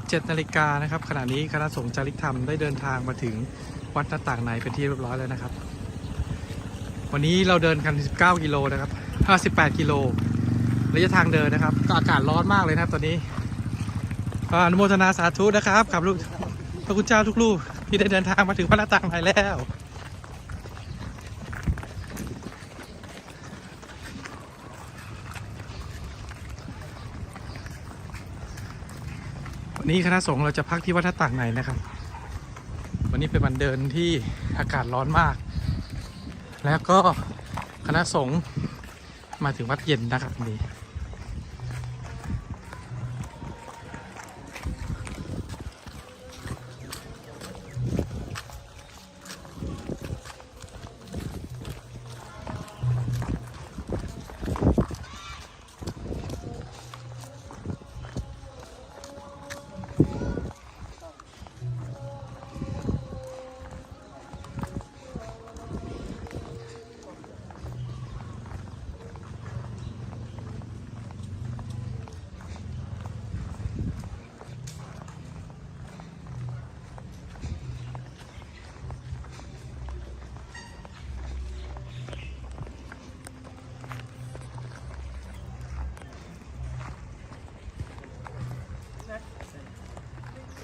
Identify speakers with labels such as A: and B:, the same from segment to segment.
A: 17นาฬิกานะครับขณะนี้คณะสงฆ์จาริกธรรมได้เดินทางมาถึงวัดหน้าต่างในเป็นที่เรียบร้อยแล้วนะครับ วันนี้เราเดินกัน 19 กิโลนะครับ 58 กิโลระยะทางเดินนะครับก็อากาศร้อนมากเลยนะครับตอนนี้อนุโมทนาสาธุนะครับกับลูกพระคุณเจ้าทุกลูกที่ได้เดินทางมาถึงพระหน้าต่างในแล้ว นี้คณะสงฆ์เราจะพักที่วัดท่าต่างไหนนะครับ วันนี้เป็นวันเดินที่อากาศร้อนมาก แล้วก็คณะสงฆ์มาถึงวัดเย็นนะครับนี่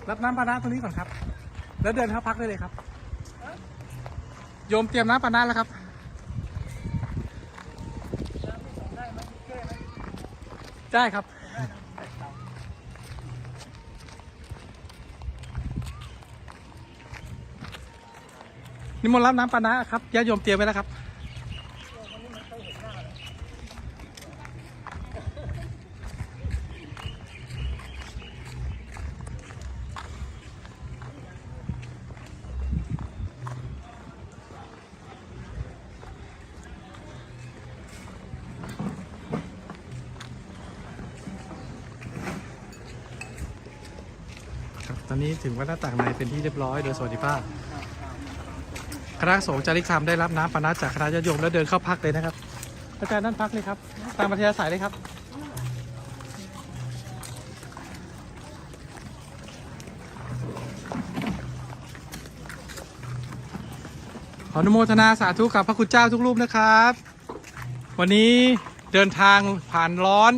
A: รับน้ำปานะตรงนี้ก่อนครับ แล้วเดินเข้าพักได้เลยครับ โยมเตรียมน้ำปานะแล้วครับได้ครับ นิมนต์รับน้ำปานะครับญาติโยมเตรียมไว้แล้วครับ อนนี้ถึงวัดหน้าต่างในเป็นที่เรียบร้อยโดยสวัสดิภาพคณะสงฆ์จาริกธรรมได้รับน้ำปานะจากคณะญาติโยมแล้วเดินเข้าพักเลยนะครับ อาจารย์นั่นพักเลยครับ ตามปัทยาสายเลยครับ ขออนุโมทนาสาธุกับพระคุณเจ้าทุกรูปนะครับ วันนี้เดินทางผ่านร้อน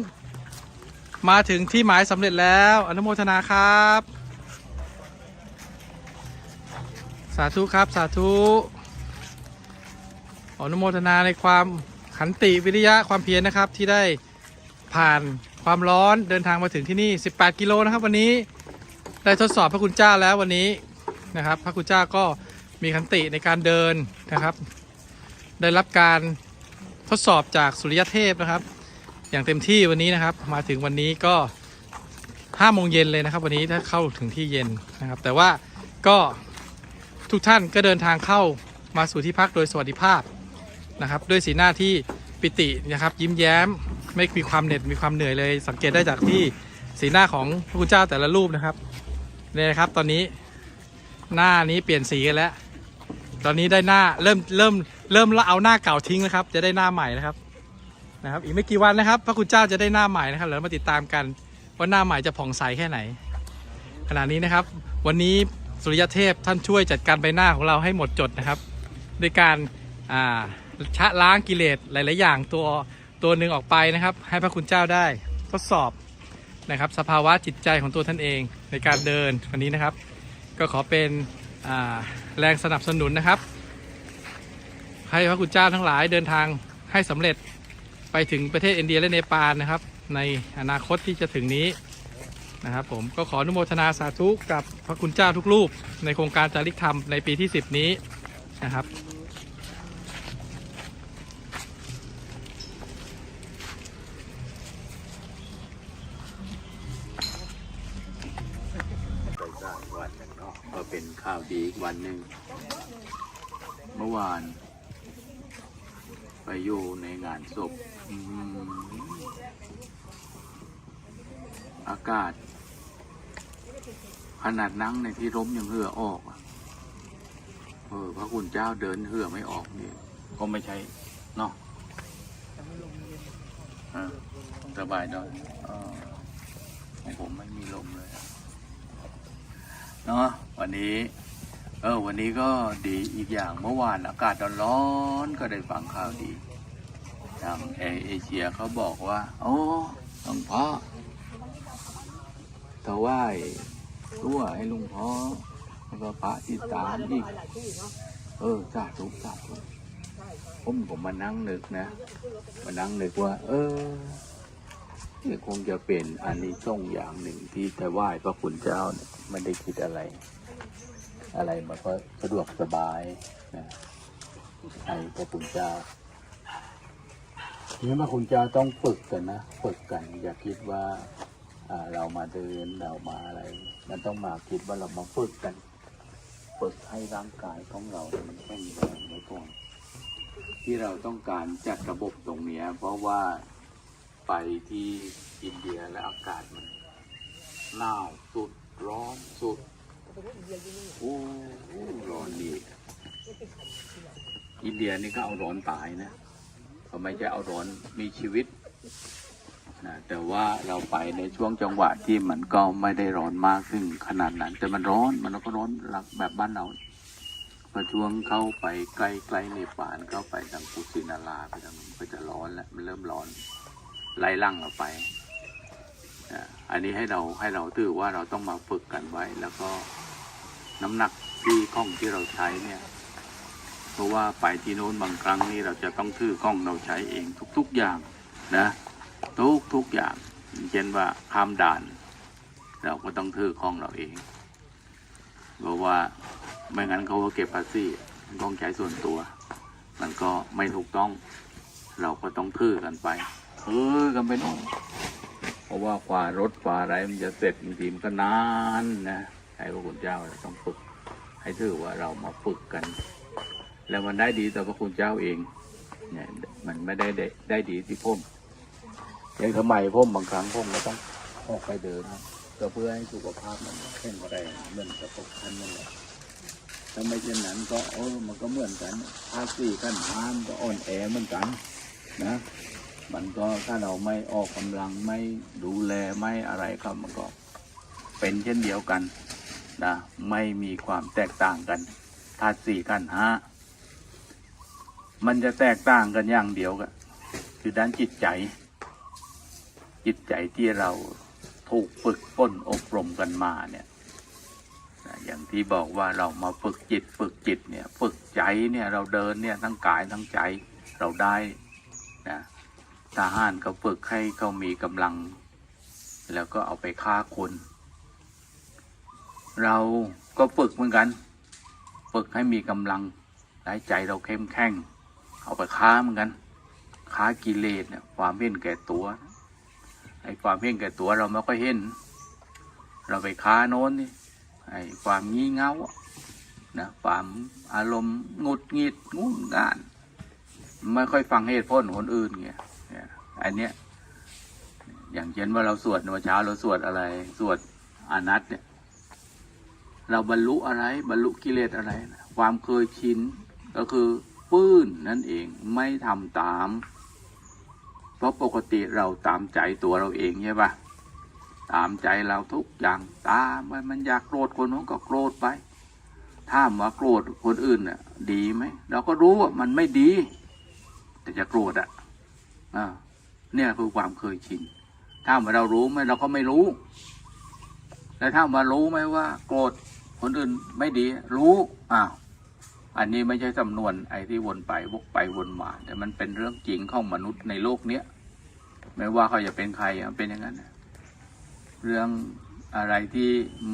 A: มาถึงที่หมายสำเร็จแล้ว อนุโมทนาครับาธุครับ สาธุออนุโมทนาในความขันติวิริยะความเพียรนะครับที่ได้ผ่านความร้อนเดินทางมาถึงที่นี่ 18 กิโลนะครับ วันนี้ได้ทดสอบพระคุณเจ้าแล้ววันนี้นะครับ พระคุณเจ้าก็มีขันติในการเดินนะครับ ได้รับการทดสอบจากสุริยเทพนะครับ อย่างเต็มที่วันนี้นะครับ มาถึงวันนี้ก็5โมงเย็นเลยนะครับ วันนี้ถ้าเข้าถึงที่เย็นนะครับ แต่ว่าก็ ทุกท่านก็เดินทางเข้ามาสู่ที่พักโดยสวัสดิภาพนะครับ ด้วยสีหน้าที่ปิตินะครับ ยิ้มแย้มไม่มีความเหน็ดมีความเหนื่อยเลย สังเกตได้จากที่สีหน้าของพระคุณเจ้าแต่ละรูปนะครับเนี่ยครับตอนนี้หน้านี้เปลี่ยนสีกันแล้ว ตอนนี้ได้หน้าเริ่มเริ่มเริ่มละเอาหน้าเก่าทิ้งนะครับ จะได้หน้าใหม่นะครับนะครับอีกไม่กี่วันนะครับ พระคุณเจ้าจะได้หน้าใหม่นะครับเดี๋ยวเรามาติดตามกันว่าหน้าใหม่จะผ่องใสแค่ไหน ขณะนี้นะครับ วันนี้ สุริยเทพท่านช่วยจัดการใบหน้าของเราให้หมดจดนะครับด้วยการาชะล้างกิเลสหลาย ๆ อย่างตัวตัวหนึ่งออกไปนะครับ ให้พระคุณเจ้าได้ทดสอบนะครับ สภาวะจิตใจของตัวท่านเองในการเดินวันนี้นะครับ ก็ขอเป็นแรงสนับสนุนนะครับ ให้พระคุณเจ้าทั้งหลายเดินทางให้สำเร็จไปถึงประเทศอินเดียและเนปาลนะครับ ในอนาคตที่จะถึงนี้ นะครับผมก็ขออนุโมทนาสาธุกับพระคุณเจ้าทุกรูป ในโครงการจาริกธรรมในปีที่ 10 นี้นะครับ
B: ไปได้วันหนึ่งเนาะก็เป็นข่าวดีอีกวันหนึ่งเมื่อวาน ไปอยู่ในงานศพอืมอากาศ ขนาดนั่งในที่ร่มยังเหื่อออกอะเออ พระคุณเจ้าเดินเหื่อไม่ออกนี่ก็ไม่ใช่เนาะฮะสบายหน่อยอ๋อของผมไม่มีลมเลยเนาะวันนี้ เออ วันนี้ก็ดีอีกอย่างเมื่อวานอากาศร้อนๆก็ได้ฟังข่าวดีทางแอร์เอเชียเขาบอกว่า โอ้หลวงพ่อถวาย ตัวให้ลุงพ่อแล้วก็พระติดตามอีกเออสาธุสาธุผมผมมานั่งนึกนะ มานั่งนึกว่า เออนี่คงจะเป็นอันนี้ส่งอย่างหนึ่งที่ถวายพระคุณเจ้าเนี่ยไม่ได้คิดอะไร อะไรมันก็สะดวกสบายนะให้พระคุณเจ้านี่พระคุณเจ้าต้องฝึกกันนะ ฝึกกันอย่าคิดว่า เรามาเดินเรามาอะไร มันต้องมาคิดว่าเรามาฝึกกันฝึกให้ร่างกายของเรามันแข็งแรงไว้ก่อนที่เราต้องการจัดระบบตรงเนี้ยเพราะว่าไปที่อินเดียและอากาศมันหนาวสุดร้อนสุดโอ้ร้อนดีอินเดียนี่ก็เอาร้อนตายนะเขาไม่ใช่เอาร้อนมีชีวิต นะแต่ว่าเราไปในช่วงจังหวะที่มันก็ไม่ได้ร้อนมากขึ้นขนาดนั้น แต่มันร้อนมันก็ร้อนหลักแบบบ้านเราพอช่วงเข้าไปใกล้ใกล้ๆเนปาลเข้าไปทางกุสินาราไปทางนู้นก็จะร้อนแล้วมันเริ่มร้อนไล่ลั่งเราไปอะอันนี้ให้เราให้เราถือว่าเราต้องมาฝึกกันไว้ แล้วก็น้ำหนักที่กล้องที่เราใช้เนี่ยเพราะว่าไปที่โน้นบางครั้งนี่เราจะต้องถือกล้องเราใช้เองทุก ๆอย่างนะ ทุกทุกอย่างเช่นว่าข้ามด่าน เราก็ต้องถือกล้องเราเองเพราะว่าไม่งั้นเขาก็เก็บภาษีกล้องใช้ส่วนตัว มันก็ไม่ถูกต้อง เราก็ต้องถือกันไปเออกันไปโน่นเพราะว่ากว่ารถกว่าอะไรมันจะเสร็จบางทีมันก็นานนะให้พระคุณเจ้าต้องฝึก ให้ถือว่าเรามาฝึกกัน แล้วมันได้ดีต่อพระคุณเจ้าเองเนี่ยมันไม่ได้ได้ได,ดีที่พ่ม อย่างทำไมพ่มบางครั้งพ่มก็ต้องออกไปเดินก็เพื่อให้สุขภาพมันแข็งแรงเหมือนกับพวกท่านนั่นแหละถ้าไม่เช่นนั้นก็เออมันก็เหมือนกันภาคสี่ขั้นห้ามก็อ่อนแอเหมือนกันนะ มันก็ถ้าเราไม่ออกกำลังไม่ดูแลไม่อะไรครับมันก็เป็นเช่นเดียวกันนะไม่มีความแตกต่างกันธาตุสี่กันห้ามันจะแตกต่างกันอย่างเดียวกันคือด้านจิตใจ จิตใจที่เราถูกฝึกฝนอบรมกันมาเนี่ยอย่างที่บอกว่าเรามาฝึกจิตฝึกจิตเนี่ยฝึกใจเนี่ยเราเดินเนี่ยทั้งกายทั้งใจเราได้นะทหารเขาฝึกให้เขามีกำลัง แล้วก็เอาไปฆ่าคน เราก็ฝึกเหมือนกัน ฝึกให้มีกำลังหายใจเราเข้มแข็งเอาไปค้าเหมือนกัน ค้ากิเลสเนี่ยความเห็นแก่ตัว ไอ้ความเห็นแก่ตัวเราไม่ค่อยเห็น เราไปค้าโน้นนี่ไอ้ความงี่เง่านะความอารมณ์หงุดหงิดงุ่นง่าน ไม่ค่อยฟังเหตุผลคนอื่นเงี้ยอันเนี้ยอย่างเช่นว่าเราสวดเมื่อเช้าเราสวดอะไร สวดอานัตเนี่ยเราบรรลุอะไร บรรลุกิเลสอะไรนะความเคยชินก็คือปื้นนั่นเองไม่ทำตาม เพราะปกติเราตามใจตัวเราเองใช่ปะตามใจเราทุกอย่างตามไปมันอยากโกรธคนนู้นก็โกรธไป ถ้ามาโกรธคนอื่นน่ะ ดีไหมเราก็รู้ว่ามันไม่ดี แต่จะโกรธอะอ่าเนี่ยคือความเคยชินถ้ามาเรารู้ไหมเราก็ไม่รู้ แล้วถ้ามารู้ไหมว่า โกรธคนอื่นไม่ดี รู้อ้าว อันนี้ไม่ใช่สำนวนไอ้ที่วนไปวกไปวนมา แต่มันเป็นเรื่องจริงของมนุษย์ในโลกเนี้ยไม่ว่าเขาจะเป็นใครเป็นอย่างนั้นเรื่องอะไรที่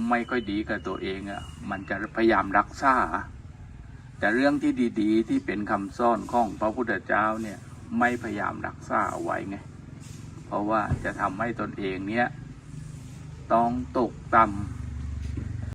B: ไม่ค่อยดีกับตัวเองอะมันจะพยายามรักษา แต่เรื่องที่ดีๆ ที่เป็นคำซ่อนของพระพุทธเจ้าเนี่ยไม่พยายามรักษาเอาไว้ไง เพราะว่าจะทำให้ตนเองเนี่ยต้องตกต่ำ